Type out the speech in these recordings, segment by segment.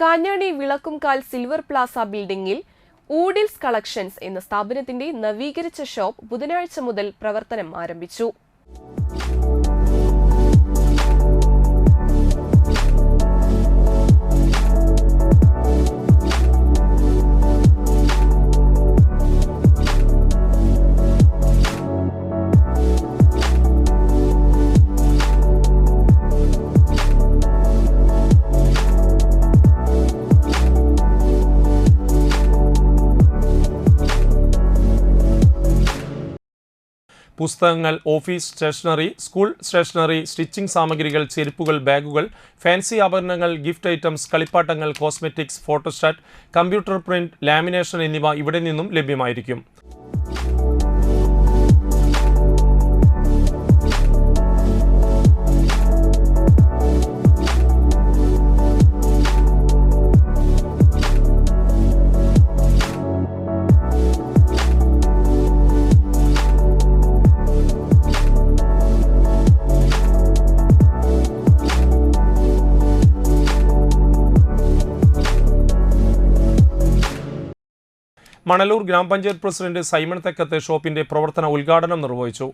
Kanjani Vilakkumkal silver plaza ബിൽഡിംഗിൽ Oodles collections എന്ന സ്ഥാപനത്തിന്റെ നവീകരിച്ച ഷോപ്പ് ബുധനാഴ്ച മുതൽ പ്രവർത്തനം ആരംഭിച്ചു. പുസ്തകങ്ങൾ office stationery school stationery stitching സാമഗ്രികൾ ചെരുപ്പുകൾ ബാഗുകൾ ഫാൻസി ആഭരണങ്ങൾ ഗിഫ്റ്റ് ഐറ്റംസ് കളിപ്പാട്ടങ്ങൾ cosmetics photostat computer print lamination എന്നിവ ഇവിടെ നിന്നും ലഭ്യമായിരിക്കും. മണലൂർ ഗ്രാമപഞ്ചായത്ത് പ്രസിഡന്റ് സൈമൺ തെക്കത്ത് ഷോപ്പിന്റെ പ്രവർത്തന ഉദ്ഘാടനം നിർവഹിച്ചു.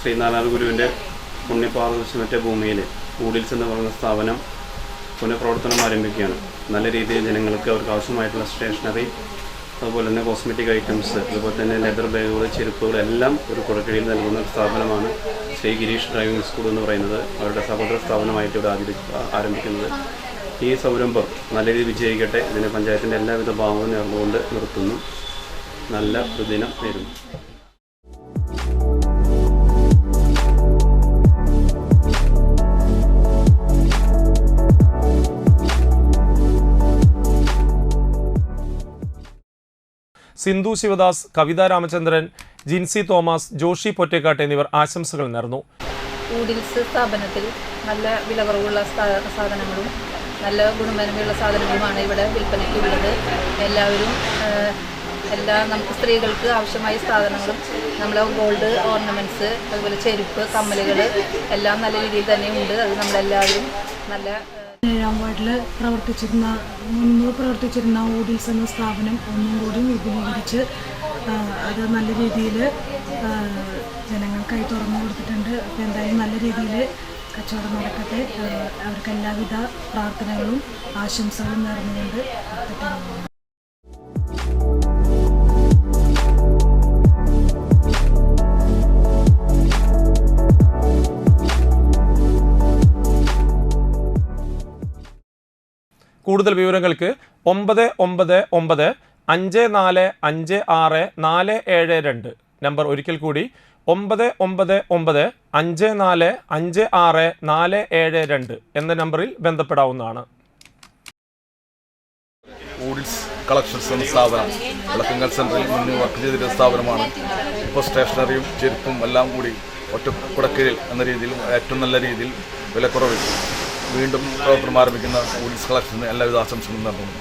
ശ്രീനാരായണ ഗുരുവിന്റെ പുണ്യപാദശമറ്റ ഭൂമിയിൽ ഊഡിൽസ് എന്ന് പറയുന്ന സ്ഥാപനം പുനഃപ്രവർത്തനം ആരംഭിക്കുകയാണ്. നല്ല രീതിയിൽ ജനങ്ങൾക്ക് അവർക്ക് ആവശ്യമായിട്ടുള്ള സ്റ്റേഷനറി അതുപോലെ തന്നെ കോസ്മെറ്റിക് ഐറ്റംസ് അതുപോലെ തന്നെ ലെതർ ബാഗുകൾ ചെരുപ്പുകൾ എല്ലാം ഒരു കുടക്കീഴിൽ നൽകുന്ന ഒരു സ്ഥാപനമാണ് ശ്രീ ഗിരീഷ് ഡ്രൈവിംഗ് സ്കൂൾ എന്ന് പറയുന്നത്. അവരുടെ സഹോദര സ്ഥാപനമായിട്ട് ഇവിടെ ആരംഭി ആരംഭിക്കുന്നത്. ഈ സംരംഭം നല്ല രീതിയിൽ വിജയിക്കട്ടെ. ഇതിന് പഞ്ചായത്തിന്റെ എല്ലാവിധ ഭാഗവും നേർന്നുകൊണ്ട് നിർത്തുന്നു. നല്ല ഒരു ദിനം നേരുന്നു സിന്ധു ശിവദാസ് കവിത രാമചന്ദ്രൻ ജിൻസി തോമസ് ജോഷി പൊറ്റേക്കാട്ട് എന്നിവർ ആശംസകൾ നേർന്നു. ഊഡിൽസ് സ്ഥാപനത്തിൽ നല്ല വില കുറവുള്ള സാധനങ്ങളും നല്ല ഗുണമേന്മയുള്ള സാധനങ്ങളുമാണ് ഇവിടെ വിൽപ്പനയ്ക്ക് ഉള്ളത് എല്ലാവരും എല്ലാ നമുക്ക് സ്ത്രീകൾക്ക് ആവശ്യമായ സാധനങ്ങളും നമ്മളെ ഗോൾഡ് ഓർണമെന്റ്സ് അതുപോലെ ചെരുപ്പ് കമ്മലുകൾ എല്ലാം നല്ല രീതിയിൽ തന്നെ ഉണ്ട്. അത് നമ്മളെല്ലാവരും നല്ല ഏഴാം വാർഡിൽ പ്രവർത്തിച്ചിരുന്ന മുൻപ് പ്രവർത്തിച്ചിരുന്ന ഓഡിൽസ് എന്ന സ്ഥാപനം ഒന്നും കൂടി വിപുലീകരിച്ച് അത് നല്ല രീതിയിൽ ജനങ്ങൾക്കായി തുറന്നു കൊടുത്തിട്ടുണ്ട്. അപ്പോൾ എന്തായാലും നല്ല രീതിയിൽ കച്ചവടം നടക്കട്ടെ. അവർക്ക് എല്ലാവിധ പ്രാർത്ഥനകളും ആശംസകളും നേർന്നുകൊണ്ട് കൂടുതൽ വിവരങ്ങൾക്ക് ഒമ്പത് ഒമ്പത് ഒമ്പത് അഞ്ച് നാല് അഞ്ച് ആറ് നാല് ഏഴ് രണ്ട്. നമ്പർ ഒരിക്കൽ കൂടി ഒമ്പത് ഒമ്പത് ഒമ്പത് അഞ്ച് നാല് അഞ്ച് ആറ് നാല് ഏഴ് രണ്ട് എന്ന നമ്പറിൽ ബന്ധപ്പെടാവുന്നതാണ്. ഊഡിൽസ് കളക്ഷൻസ് എന്ന സ്ഥാപനം വിളക്കങ്ങൾ സെന്ററിൽ മുന്നേ വർക്ക് ചെയ്തിരുന്ന സ്ഥാപനമാണ്. ഇപ്പോൾ സ്റ്റേഷനറിയും ചെരുപ്പും എല്ലാം കൂടി ഒറ്റ എന്ന രീതിയിൽ ഏറ്റവും നല്ല രീതിയിൽ വിലക്കുറവിൽ വീണ്ടും പ്രവർത്തനം ആരംഭിക്കുന്ന ഊഡിൽസ് കളക്ഷന് എല്ലാവിധ ആശംസകളും നൽകുന്നു